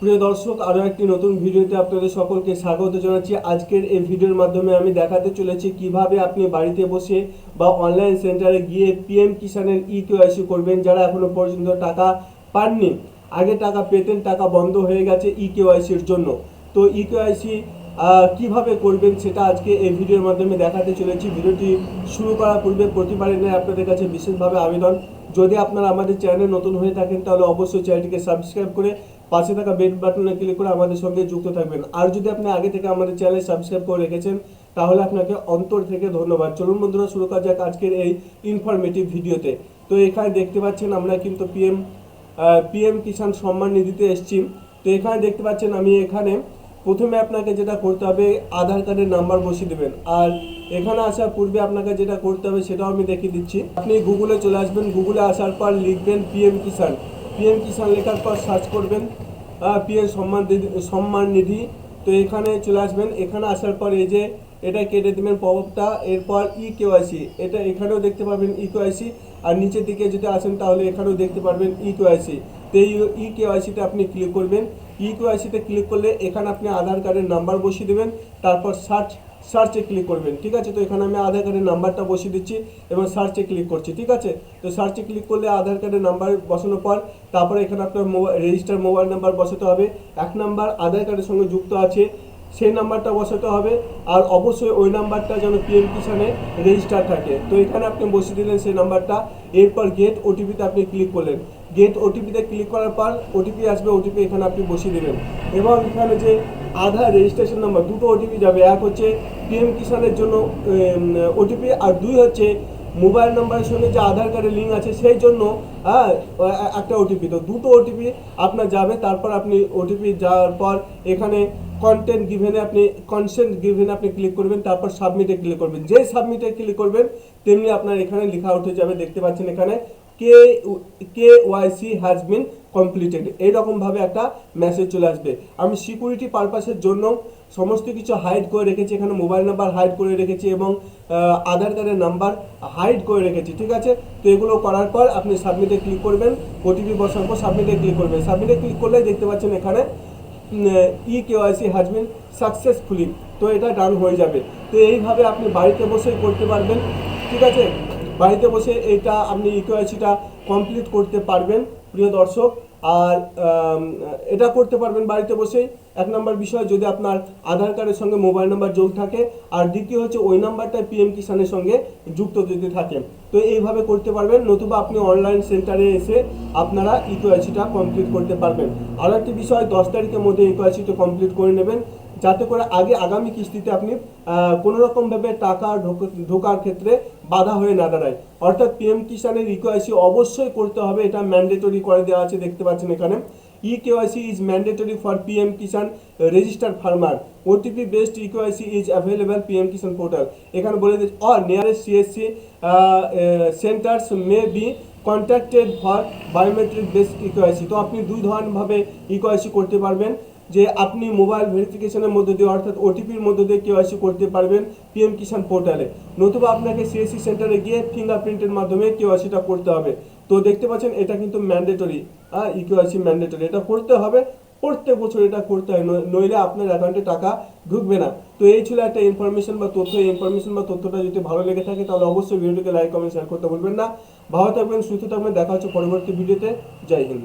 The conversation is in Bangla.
প্রিয় দর্শক, আরও একটি নতুন ভিডিওতে আপনাদের সকলকে স্বাগত জানাচ্ছি। আজকের এই ভিডিওর মাধ্যমে আমি দেখাতে চলেছি কীভাবে আপনি বাড়িতে বসে বা অনলাইন সেন্টারে গিয়ে পিএম কিষানের ই কেওয়াইসি করবেন, যারা এখনও পর্যন্ত টাকা পাননি। আগে টাকা পেতেন, টাকা বন্ধ হয়ে গেছে ই কেওয়াইসির জন্য। তো ই কেওয়াইসি কীভাবে করবেন সেটা আজকে এই ভিডিওর মাধ্যমে দেখাতে চলেছি। ভিডিওটি শুরু করার পূর্বে প্রতিবারের ন্যায় আপনাদের কাছে বিশেষভাবে আবেদন। যদি আপনারা আমাদের চ্যানেলে নতুন হয়ে থাকেন, তাহলে অবশ্যই চ্যানেলটিকে সাবস্ক্রাইব করে পাশে থাকা বেল বাটনে ক্লিক করে আমাদের সঙ্গে যুক্ত থাকবেন। আর যদি আপনি আগে থেকে আমাদের চ্যানেল সাবস্ক্রাইব করে রেখেছেন, তাহলে আপনাকে অন্তর থেকে ধন্যবাদ। চলুন বন্ধুরা, শুরু করা যাক আজকের এই ইনফরমেটিভ ভিডিওতে। তো এখানে দেখতে পাচ্ছেন আমরা কিন্তু পিএম পিএম কিষাণ সম্মান নিধিতে এসেছি। তো এখানে দেখতে পাচ্ছেন আমি এখানে প্রথমে আপনাকে যেটা করতে হবে, আধার কার্ডের নাম্বার বসিয়ে দেবেন। আর এখানে আসার পূর্বে আপনাকে যেটা করতে হবে, সেটাও আমি দেখিয়ে দিচ্ছি। আপনি গুগলে চলে আসবেন। গুগলে আসার পর লিখবেন পিএম কিষাণ। পিএম কিষাণ লেখার পর সার্চ করবেন। পিএম সম্মান সম্মান নিধি। তো এখানে চলে আসবেন। এখানে আসার পর এই যে এটা কেটে দেবেন পপটা এরপর ই কেওয়াইসি এটা এখানেও দেখতে পাবেন ই কেওয়াইসি আর নিচের দিকে যদি আসেন তাহলে এখানেও দেখতে পারবেন ই কেওয়াইসি তো এই ই কেওয়াইসিতে আপনি ক্লিক করবেন। ই কেওয়াইসিতে ক্লিক করলে এখানে আপনি আধার কার্ডের নাম্বার বসিয়ে দেবেন। তারপর সার্চ সার্চে ক্লিক করবেন, ঠিক আছে? তো এখানে আমি আধার কার্ডের নাম্বারটা বসিয়ে দিচ্ছি এবং সার্চে ক্লিক করছি, ঠিক আছে? তো সার্চে ক্লিক করলে আধার কার্ডের নাম্বার বসানোর পর তারপরে এখানে আপনার রেজিস্টার মোবাইল নাম্বার বসাতে হবে। এক নাম্বার আধার কার্ডের সঙ্গে যুক্ত আছে, সেই নাম্বারটা বসাতে হবে আর অবশ্যই ওই নাম্বারটা যেন পিএম কিষানে রেজিস্টার থাকে। তো এখানে আপনি বসিয়ে দিলেন সেই নাম্বারটা এরপর গেট ওটিপিতে আপনি ক্লিক করলেন। গেট ওটিপিতে ক্লিক করার পর ওটিপি আসবে ওটিপি এখানে আপনি বসিয়ে দেবেন। এবং এখানে যে আধার রেজিস্ট্রেশন নাম্বার দুটো ওটিপি যাবে। এক হচ্ছে পিএম কিষানের জন্য ওটিপি আর দুই হচ্ছে মোবাইল নাম্বারের সঙ্গে যে আধার কার্ডের লিঙ্ক আছে, সেই জন্য হ্যাঁ একটা ওটিপি তো দুটো ওটিপি আপনার যাবে, তারপর আপনি ওটিপি যাওয়ার পর এখানে কন্টেন্ট গিভেনে আপনি কনসেন্ট গিভেনে আপনি ক্লিক করবেন, তারপর সাবমিটে ক্লিক করবেন। যেই সাবমিটে ক্লিক করবেন, তেমনি আপনার এখানে লেখা উঠে যাবে, দেখতে পাচ্ছেন এখানে। কে KYC has been completed এইরকমভাবে একটা মেসেজ চলে আসবে। আমি সিকিউরিটি পারপাসের জন্য সমস্ত কিছু হাইড করে রেখেছি। এখানে মোবাইল নাম্বার হাইড করে রেখেছি এবং আধার কার্ডের নাম্বার হাইড করে রেখেছি, ঠিক আছে? তো এগুলো করার পর আপনি সাবমিটে ক্লিক করবেন। ওটিপি বসার পর সাবমিটে ক্লিক করবেন। সাবমিটে ক্লিক করলে দেখতে পাচ্ছেন এখানে e KYC has been successfully তো এটা ডান হয়ে যাবে। তো এইভাবে আপনি বাড়িতে বসেই করতে পারবেন, ঠিক আছে? বাড়িতে বসে এটা আপনি ই কেওয়াইসিটা কমপ্লিট করতে পারবেন, প্রিয় দর্শক। আর এটা করতে পারবেন বাড়িতে বসেই। এক নম্বর বিষয়, যদি আপনার আধার কার্ডের সঙ্গে মোবাইল নাম্বার যোগ থাকে, আর দ্বিতীয় হচ্ছে ওই নাম্বারটা পিএম কিষানের সঙ্গে যুক্ত যদি থাকে তো এইভাবে করতে পারবেন, নতুবা আপনি অনলাইন সেন্টারে এসে আপনারা ইকোয়াসিটা কমপ্লিট করতে পারবেন। আর একটি বিষয়, দশ তারিখের মধ্যে ইকোয়াসিটা কমপ্লিট করে নেবেন। যাতে করে আগে আগামী কিস্তিতে আপনি কোনো রকমভাবে টাকা ঢোক- ঢোকার ক্ষেত্রে বাধা হয়ে না দাঁড়ায়। অর্থাৎ পিএম কিষানের ইকোয়াসি অবশ্যই করতে হবে, এটা ম্যান্ডেটরি করে দেওয়া আছে, দেখতে পাচ্ছেন এখানে। E KYC is mandatory for PM Kisan registered farmer OTP based eKYC is available PM Kisan portal এখানে বলে দিচ্ছে or nearest CSC centres may be contacted for biometric based eKYC তো আপনি দুই ধরনভাবে ইকোয়াইসি করতে পারবেন। যে আপনি মোবাইল ভেরিফিকেশনের মধ্যে দিয়ে, অর্থাৎ ওটিপির মধ্যে দিয়ে কেওয়াইসি করতে পারবেন পিএম কিষান পোর্টালে। নতুবা আপনাকে সিএসসি সেন্টারে গিয়ে ফিঙ্গারপ্রিন্টের মাধ্যমে কেওয়াইসিটা করতে হবে। তো দেখতে পাচ্ছেন, এটা কিন্তু ম্যান্ডেটরি হ্যাঁ ইকেওয়াইসি ম্যান্ডেটরি। এটা করতে হবে, প্রত্যেক বছর এটা করতে হয় নই- নইলে আপনার অ্যাকাউন্টে টাকা ঢুকবে না। তো এই ছিল একটা ইনফরমেশন বা তথ্য। এই ইনফরমেশন বা তথ্যটা যদি ভালো লেগে থাকে, তাহলে অবশ্যই ভিডিওটিকে লাইক কমেন্ট শেয়ার করতে ভুলবেন না। ভালো থাকবেন, সুস্থ থাকবেন। দেখা হচ্ছে পরবর্তী ভিডিওতে। জয় হিন্দ।